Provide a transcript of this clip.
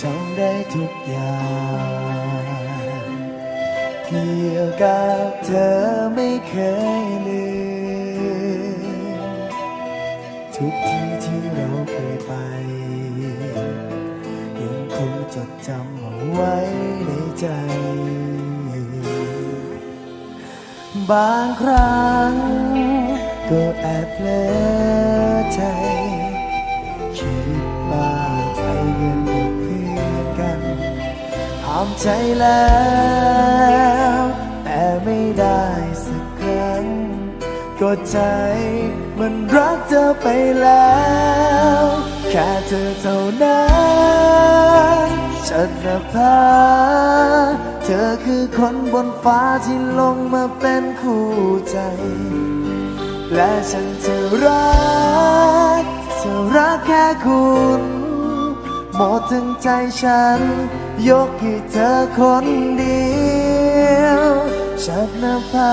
จำได้ทุกอย่างเกี่ยวกับเธอไม่เคยลืมทุกที่ที่เราเคยไป ยังคงจดจำเอาไว้ในใจ บางครั้งก็แอบเลอใจ ห้ามใจแล้ว แต่ไม่ได้สักครั้งก็ใจมันรักเธอไปแล้ว แค่เธอเท่านั้นฉันนภาเธอคือคนบนฟ้าที่ลงมาเป็นคู่ใจ และฉันจะรักจะรักแค่คุณ หมดทั้งใจฉัน ยกให้เธอคนเดียวฉันนภา